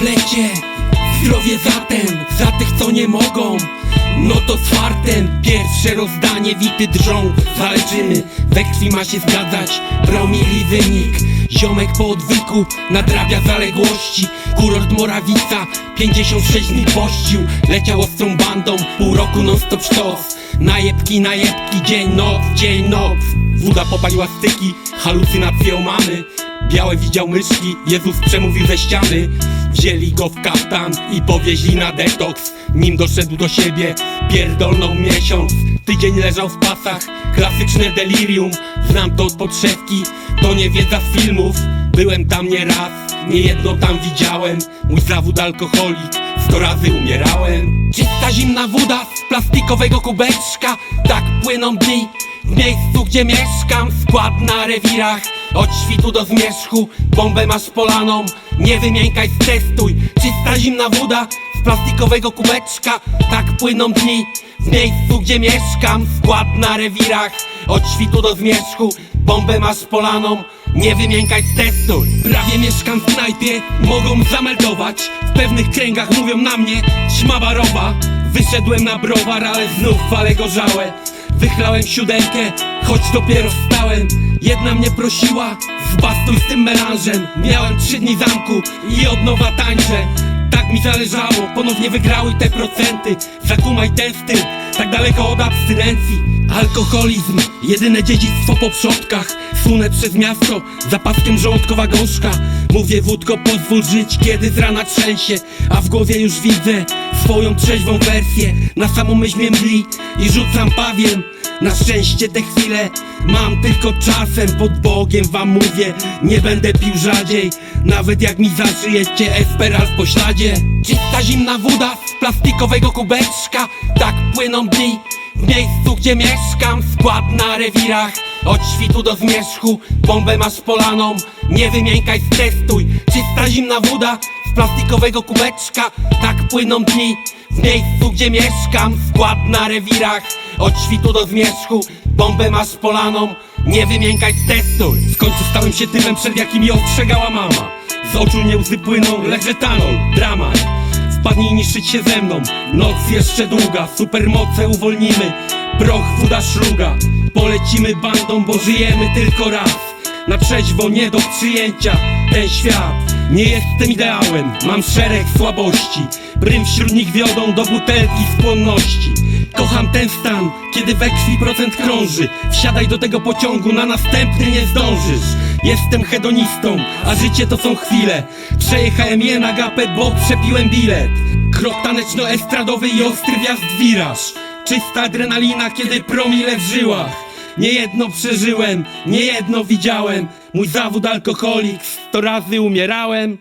życie, zdrowie zatem, za tych co nie mogą. No to z fartem, pierwsze rozdanie, wity drżą, walczymy, we krwi ma się zgadzać, promili wynik. Ziomek po odwyku nadrabia zaległości. Kurort Morawica 56 dni pościł. Leciał ostrą bandą Pół roku non stop sztos. Najebki, najebki, dzień, noc, dzień, noc. Woda popaliła styki, halucynacje mamy Białe widział myszki, Jezus przemówił ze ściany. Wzięli go w kaftan i powieźli na detoks. Nim doszedł do siebie, pierdolnął miesiąc. Tydzień leżał w pasach, klasyczne delirium. Znam to od podszewki, to nie wiedza z filmów. Byłem tam nie raz, nie jedno tam widziałem. Mój zawód alkoholik, sto razy umierałem. Czysta zimna woda z plastikowego kubeczka. Tak płyną dni w miejscu gdzie mieszkam. Skład na rewirach od świtu do zmierzchu Bombę masz polaną, nie wymiękaj, testuj. Czysta zimna woda z plastikowego kubeczka. Tak płyną dni w miejscu gdzie mieszkam. Skład na rewirach. Od świtu do zmierzchu Bombę masz polaną, nie wymiękaj, testuj. Prawie mieszkam w knajpie, mogą zameldować. W pewnych kręgach mówią na mnie śmabarowa Wyszedłem na browar, ale znów falę gorzałe Wychlałem siódemkę, choć dopiero wstałem. Jedna mnie prosiła, zbastuj z tym melanżem. Miałem trzy dni zamku i od nowa tańczę. Tak mi zależało, ponownie wygrały te procenty. Zakumaj ten styl, tak daleko od abstynencji. Alkoholizm, jedyne dziedzictwo po przodkach. Sunę przez miasto, zapaskiem żołądkowa gąszka Mówię wódko, pozwól żyć, kiedy z rana trzęsie. A w głowie już widzę swoją trzeźwą wersję. Na samą myśl mnie mdli i rzucam pawiem. Na szczęście te chwile mam tylko czasem. Pod Bogiem wam mówię, nie będę pił rzadziej. Nawet jak mi zaszyjecie esperal w pośladzie. Czysta zimna woda z plastikowego kubeczka. Tak płyną dni w miejscu gdzie mieszkam. Skład na rewirach od świtu do zmierzchu Bombę masz polaną, nie wymiękaj, testuj. Czysta zimna woda z plastikowego kubeczka. Tak płyną dni w miejscu gdzie mieszkam. Skład na rewirach. Od świtu do zmierzchu Bombę masz polaną, nie wymiękaj, testuj. W końcu stałem się typem, przed jakim ją ostrzegała mama. Z oczu nie łzy płyną, lecz etanol, dramat Wpadnij niszczyć się ze mną, noc jeszcze długa. Supermoce uwolnimy, proch woda szluga Polecimy bandą, bo żyjemy tylko raz. Na trzeźwo nie do przyjęcia ten świat Nie jestem ideałem, mam szereg słabości Brym wśród nich wiodą do butelki skłonności Kocham ten stan, kiedy we krwi procent krąży. Wsiadaj do tego pociągu, na następny nie zdążysz. Jestem hedonistą, a życie to są chwile. Przejechałem je na gapę, bo przepiłem bilet. Krok taneczno-estradowy i ostry wjazd wiraż Czysta adrenalina, kiedy promile w żyłach. Niejedno przeżyłem, niejedno widziałem. Mój zawód alkoholik, sto razy umierałem